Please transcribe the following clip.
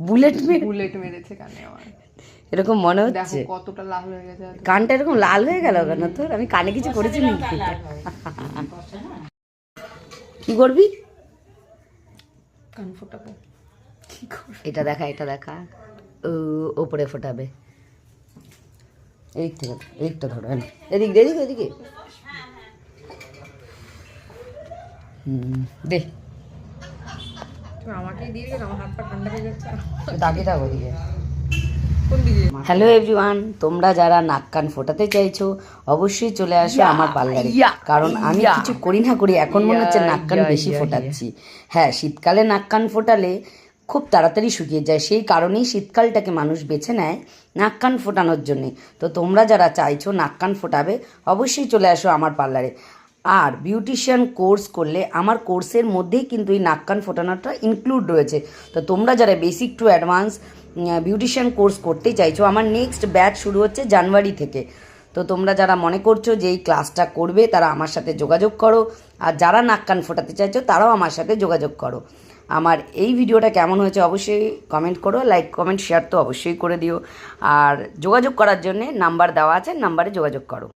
Bullet মেরে bullet মেরেছে কানে আমার। এরকম মনে হচ্ছে। কতটা লাল হয়ে গেছে কানটা এরকম লাল হয়ে গেল কেন তোর? আমি কানে কিছু করেছি নাকি? কি করবি? কান ফোটাবো। এটা দেখা এটা দেখা। ও ওপরে ফোটাবে। এই থেকে এইটা ধরো হ্যাঁ। এদিক এদিকে এদিকে হুম দে। তুমি আমাকেই দিয়ে গেলে আমার হাত পা ঠান্ডা হয়ে যাচ্ছে। তাকিয়ে থাকো ওদিকে। হ্যালো এভরিওয়ান তোমরা যারা নাক কান ফোটাতে চাইছো অবশ্যই চলে আসো আমার পার্লারে। কারণ আমি কিছু করি না করি এখন মনে হচ্ছে নাক কান বেশি ফোটাচ্ছি। হ্যাঁ শীতকালে নাক কান ফোটালে খুব তাড়াতাড়ি শুকিয়ে যায় সেই কারণেই শীতকালটাকে মানুষ বেছে নেয় নাক কান ফোটানোর জন্যে। তো তোমরা যারা চাইছো নাক কান ফোটাবে অবশ্যই চলে আসো আমার পার্লারে। আর বিউটিশিয়ান কোর্স করলে আমার কোর্সের মধ্যেই কিন্তু এই নাক কান ফোটানোটা ইনক্লুড রয়েছে। তো তোমরা যারা basic to advance beautician course করতেই চাইছো, আমার নেক্সট ব্যাচ শুরু হচ্ছে জানুয়ারি থেকে। তো তোমরা যারা মনে করছ যে এই ক্লাসটা করবে, তারা আমার সাথে যোগাযোগ করো। আর যারা নাক কান ফোটাতে চাইছো, তারাও আমার সাথে যোগাযোগ করো। আমার এই ভিডিওটা কেমন হয়েছে অবশ্যই কমেন্ট করো লাইক কমেন্ট শেয়ার তো অবশ্যই করে দিও। আর যোগাযোগ করার জন্যে নাম্বার দেওয়া আছে নাম্বারে যোগাযোগ করো।